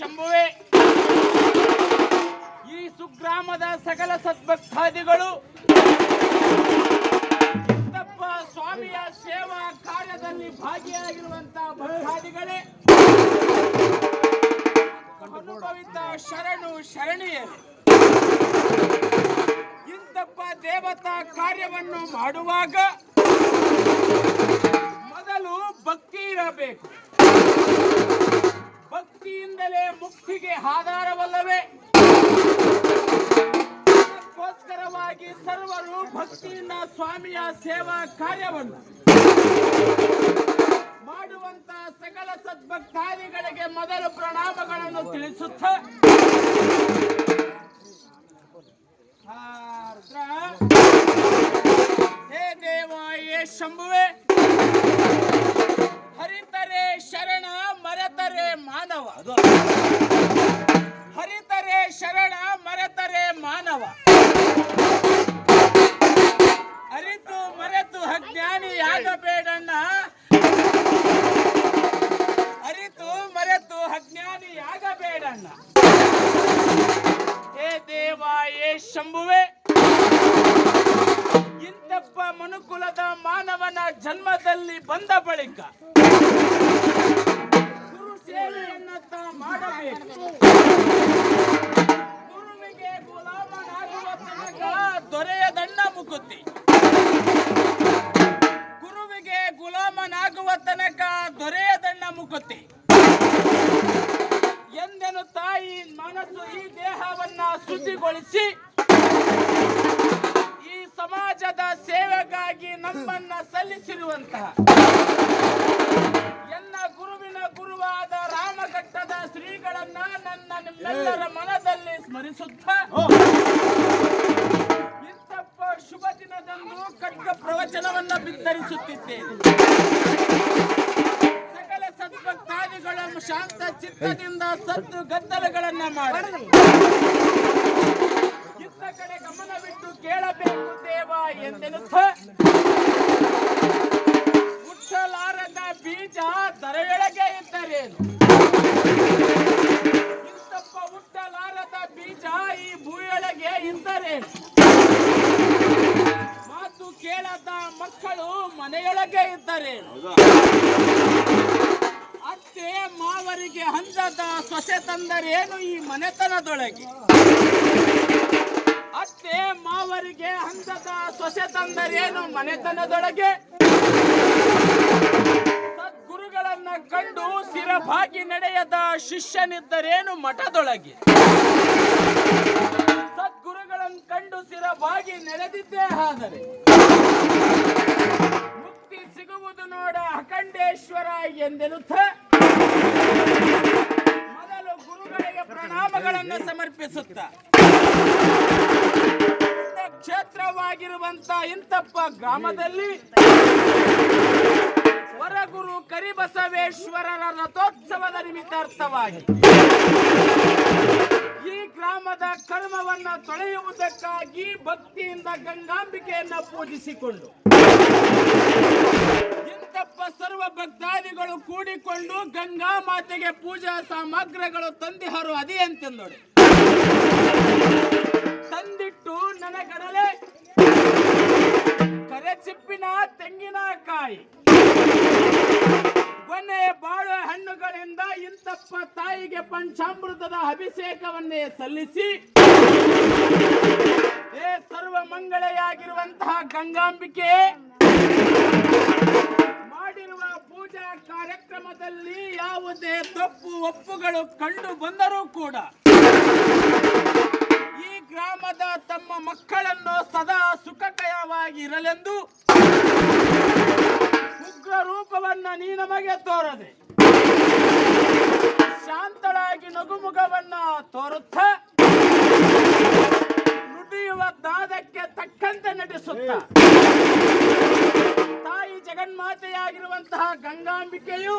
ಶಂಭುವೆ. ಈ ಸುಗ್ರಾಮದ ಸಕಲ ಸದ್ಭಕ್ತಾದಿಗಳು ಸ್ವಾಮಿಯ ಸೇವಾ ಕಾರ್ಯದಲ್ಲಿ ಭಾಗಿಯಾಗಿರುವಂತಹ ಭಕ್ತಾದಿಗಳೇ, ಅನುಭವಿತ ಶರಣು ಶರಣಿಯರು ಇಂತಪ್ಪ ದೇವತಾ ಕಾರ್ಯವನ್ನು ಮಾಡುವಾಗ ಮುಕ್ತಿಗೆ ಆಧಾರವಲ್ಲವೇ ಅದಕ್ಕೋಸ್ಕರವಾಗಿ ಸರ್ವರು ಭಕ್ತಿಯಿಂದ ಸ್ವಾಮಿಯ ಸೇವಾ ಕಾರ್ಯವನ್ನು ಮಾಡುವಂತ ಸಕಲ ಸದ್ಭಕ್ತಾದಿಗಳಿಗೆ ಮೊದಲು ಪ್ರಣಾಮಗಳನ್ನು ತಿಳಿಸುತ್ತ. ಹೇ ದೇವ ಶಂಭುವೇ ಶಂಭುವೆ ಮನುಕುಲದ ಮಾನವನ ಜನ್ಮದಲ್ಲಿ ಬಂದ ಬಳಿಕ ಗುರು ಸೇವೆಯನ್ನ ಮಾಡಬೇಕು. ಗುಲಾಮನಾಗುವ ತನಕ ದೊರೆಯದಣ್ಣ ಮುಕುತಿ. ಗುರುವಿಗೆ ಗುಲಾಮನಾಗುವ ತನಕ ದೊರೆಯದಣ್ಣ ಮುಕುತಿ. ಎಂದೆನು ತಾಯಿ ಮನಸ್ಸು ಈ ದೇಹವನ್ನ ಶುದ್ಧಿಗೊಳಿಸಿ ಸಮಾಜದ ಸೇವೆಗಾಗಿ ನಮ್ಮನ್ನ ಸಲ್ಲಿಸಿರುವಂತಹ ಎಲ್ಲ ಗುರುವಿನ ಗುರುವಾದ ರಾಮಘಟ್ಟದ ಶ್ರೀಗಳನ್ನ ನನ್ನ ನಿಮ್ಮೆಲ್ಲರ ಮನದಲ್ಲಿ ಸ್ಮರಿಸುತ್ತ ಇಂತಪ್ಪ ಶುಭ ದಿನದಂದು ಕಟ್ಟ ಪ್ರವಚನವನ್ನ ಬಿತ್ತರಿಸುತ್ತಿದ್ದೇನೆ. ಸಕಲ ಸದ್ಭಕ್ತಾದಿಗಳನ್ನು ಶಾಂತ ಚಿತ್ತದಿಂದ ಸದ್ದು ಗದ್ದಲಗಳನ್ನ ಮಾಡಿ. ಇತ್ತ ಕಡೆ ಗಮನವಿಟ್ಟು ಕೇಳಬೇಕು ದೇವ ಎಂದೆನುತ್ತ ಹುಟ್ಟಲಾರದ ಬೀಜ ದರೆಯೊಳಗೆ ಇದ್ದರೇನು? ಇಂತಪ್ಪ ಹುಟ್ಟಲಾರದ ಬೀಜ ಈ ಭೂಯೊಳಗೆ ಇದ್ದರೇನು? ಮಾತು ಕೇಳದ ಮಕ್ಕಳು ಮನೆಯೊಳಗೆ ಇದ್ದರೇನು? ಅತ್ತೆ ಮಾವರಿಗೆ ಹಂದದ ಸೊಸೆ ತಂದರೇನು ಈ ಮನೆತನದೊಳಗೆ? ಅತ್ತೆ ಮಾವರಿಗೆ ಹಂತದ ಸೊಸೆ ತಂದರೇನು ಮನೆತನದೊಳಗೆ? ಸದ್ಗುರುಗಳನ್ನ ಕಂಡು ಸಿರಭಾಗಿ ನಡೆಯದ ಶಿಷ್ಯನಿದ್ದರೇನು ಮಠದೊಳಗೆ? ಸದ್ಗುರುಗಳನ್ನು ಕಂಡು ಸಿರಭಾಗಿ ನಡೆದಿದ್ದೇ ಆದರೆ? ಮುಕ್ತಿ ಸಿಗುವುದು ನೋಡ ಅಖಂಡೇಶ್ವರ ಎಂದೆನುತ್ತ ಮೊದಲು ಗುರುಗಳಿಗೆ ಪ್ರಣಾಮಗಳನ್ನು ಸಮರ್ಪಿಸುತ್ತ? ಕ್ಷೇತ್ರವಾಗಿರುವಂತ ಇಂತಪ್ಪ ಗ್ರಾಮದಲ್ಲಿ ವರಗುರು ಕರಿಬಸವೇಶ್ವರರ ರಥೋತ್ಸವದ ನಿಮಿತ್ತಾರ್ಥವಾಗಿ ಈ ಗ್ರಾಮದ ಕರ್ಮವನ್ನ ತೊಳೆಯುವುದಕ್ಕಾಗಿ ಭಕ್ತಿಯಿಂದ ಗಂಗಾಂಬಿಕೆಯನ್ನ ಪೂಜಿಸಿಕೊಂಡು ಇಂತಪ್ಪ ಸರ್ವ ಭಕ್ತಾದಿಗಳು ಕೂಡಿಕೊಂಡು ಗಂಗಾ ಮಾತೆಗೆ ಪೂಜಾ ಸಾಮಗ್ರಿಗಳು ತಂದಿಹರು ಅದೇ ಅಂತಂದೋಡಿ ಕರೆಚಿಪ್ಪಿನ ತೆಂಗಿನಕಾಯಿ ಕೊನೆ ಬಾಳೆ ಹಣ್ಣುಗಳಿಂದ ಇಂತಪ್ಪ ತಾಯಿಗೆ ಪಂಚಾಮೃತದ ಅಭಿಷೇಕವನ್ನೇ ಸಲ್ಲಿಸಿ ಸರ್ವ ಮಂಗಳೆಯಾಗಿರುವಂತಹ ಗಂಗಾಂಬಿಕೆ ಮಾಡಿರುವ ಪೂಜಾ ಕಾರ್ಯಕ್ರಮದಲ್ಲಿ ಯಾವುದೇ ತಪ್ಪು ಒಪ್ಪುಗಳು ಕಂಡು ಬಂದರೂ ಕೂಡ ಗ್ರಾಮದ ತಮ್ಮ ಮಕ್ಕಳನ್ನು ಸದಾ ಸುಖಕಯವಾಗಿ ಇರಲೆಂದು ಉಗ್ರ ರೂಪವನ್ನ ನೀ ನಮಗೆ ತೋರದೆ ಶಾಂತಳಾಗಿ ನಗುಮುಖವನ್ನ ತೋರುತ್ತ ನುಡಿಯುವ ದಾದಕ್ಕೆ ತಕ್ಕಂತೆ ನಟಿಸುತ್ತ ತಾಯಿ ಜಗನ್ಮಾತೆಯಾಗಿರುವಂತಹ ಗಂಗಾಂಬಿಕೆಯು